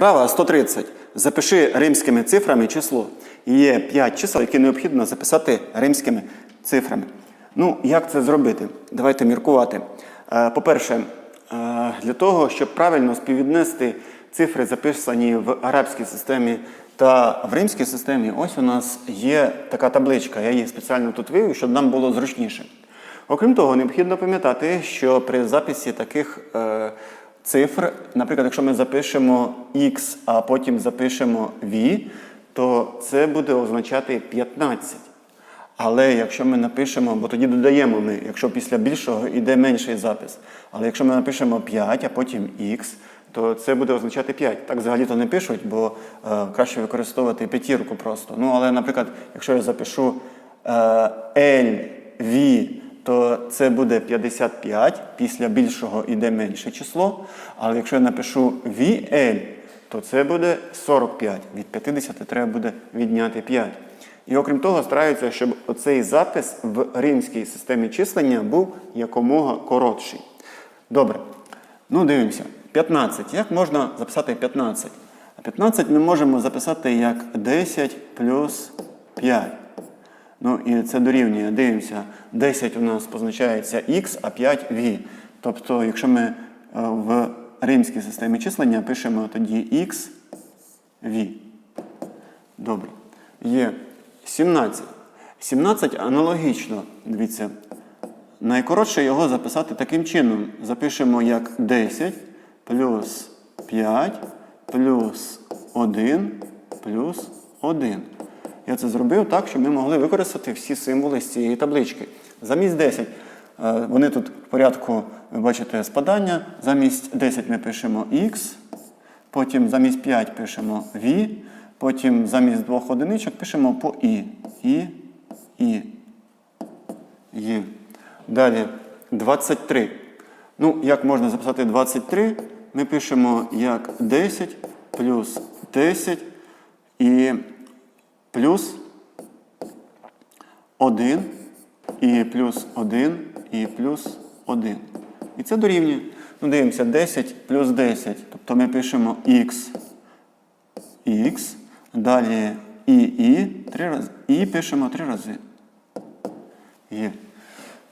Вправа 130. Запиши римськими цифрами число. Є 5 чисел, які необхідно записати римськими цифрами. Ну, як це зробити? Давайте міркувати. Е, По-перше, е, для того, щоб правильно співвіднести цифри, записані в арабській системі та в римській системі, ось у нас є така табличка. Я її спеціально тут вивів, щоб нам було зручніше. Окрім того, необхідно пам'ятати, що при записі таких е, цифр, наприклад, якщо ми запишемо x, а потім запишемо v, то це буде означати 15. Але якщо ми напишемо, бо тоді додаємо ми, якщо після більшого йде менший запис. Але якщо ми напишемо 5, а потім x, то це буде означати 5. Так взагалі-то не пишуть, бо е, краще використовувати п'ятірку просто. Ну, але, наприклад, якщо я запишу е, L, V, то це буде 55, після більшого йде менше число. Але якщо я напишу VL, то це буде 45. Від 50 треба буде відняти 5. І окрім того, стараються, щоб оцей запис в римській системі числення був якомога коротший. Добре. Ну, дивимося. 15. Як можна записати 15? А 15 ми можемо записати як 10 плюс 5. Ну і це дорівнює. Дивимося. 10 у нас позначається x, а 5 v. Тобто, якщо ми е, в римській системі числення пишемо тоді x, v. Добре. Є 17. 17 аналогічно. Дивіться. Найкоротше його записати таким чином. Запишемо як 10 плюс 5 плюс 1 плюс 1. Я це зробив так, щоб ми могли використати всі символи з цієї таблички. Замість 10. е, Вони тут в порядку, ви бачите, спадання. Замість 10 ми пишемо x, потім замість 5 пишемо v, потім замість двох одиничок пишемо по і. І, і, є. Далі 23. Ну, як можна записати 23? Ми пишемо як 10 плюс 10 і плюс 1 і плюс 1 і плюс 1. І це дорівнює. Ну, дивимося, 10 плюс 10. Тобто ми пишемо x, x, далі і, і, три рази. І пишемо три рази. Є.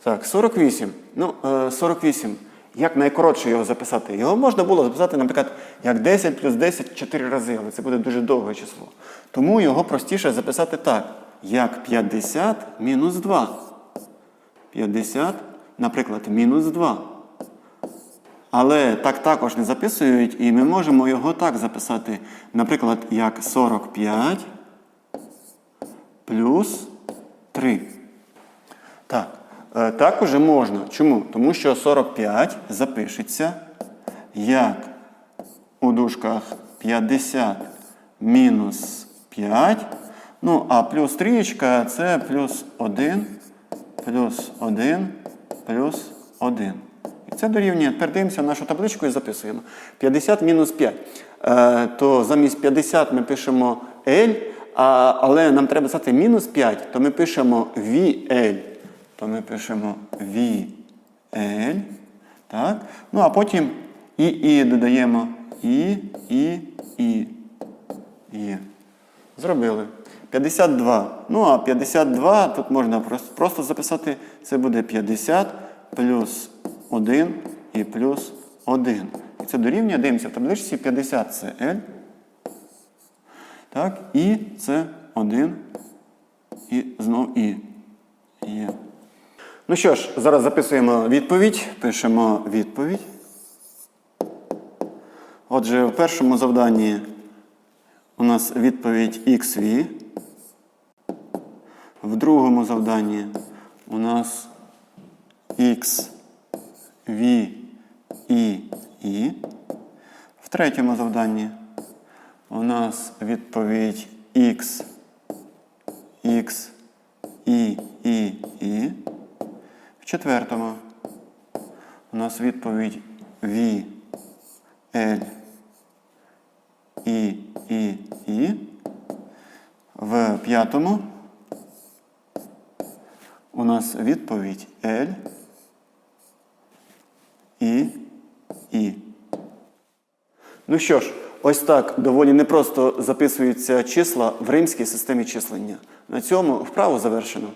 Так, 48. Ну, е, 48. Як найкоротше його записати? Його можна було записати, наприклад, як 10 плюс 10 4 рази, але це буде дуже довге число. Тому його простіше записати так, як 50 мінус 2. 50, наприклад, мінус 2. Але так також не записують, і ми можемо його так записати, наприклад, як 45 плюс 3. Так, е, так уже можна. Чому? Тому що 45 запишеться як у дужках 50 мінус 5. Ну, а плюс трієчка це плюс 1, плюс 1, плюс 1. І це дорівнює. Тепер дивимося нашу табличку і записуємо. 50 мінус 5. Е, то замість 50 ми пишемо L, а, але нам треба писати мінус 5, то ми пишемо VL. То ми пишемо VL. Так? Ну, а потім і і додаємо і, і, і. Є. Зробили. 52. Ну, а 52 тут можна просто, просто записати. Це буде 50 плюс 1 і плюс 1. І це дорівнює, дивимося в табличці 50 це L. Так, і це 1. І знов І. Є. Ну що ж, зараз записуємо відповідь. Пишемо відповідь. Отже, в першому завданні у нас відповідь XV. В другому завданні у нас X, V, I, I. В третьому завданні у нас відповідь X, X, I, I, I. Четвертому у нас відповідь V, L, I, I, I. В п'ятому у нас відповідь L, І, І. Ну що ж, ось так доволі непросто записуються числа в римській системі числення. На цьому вправу завершено.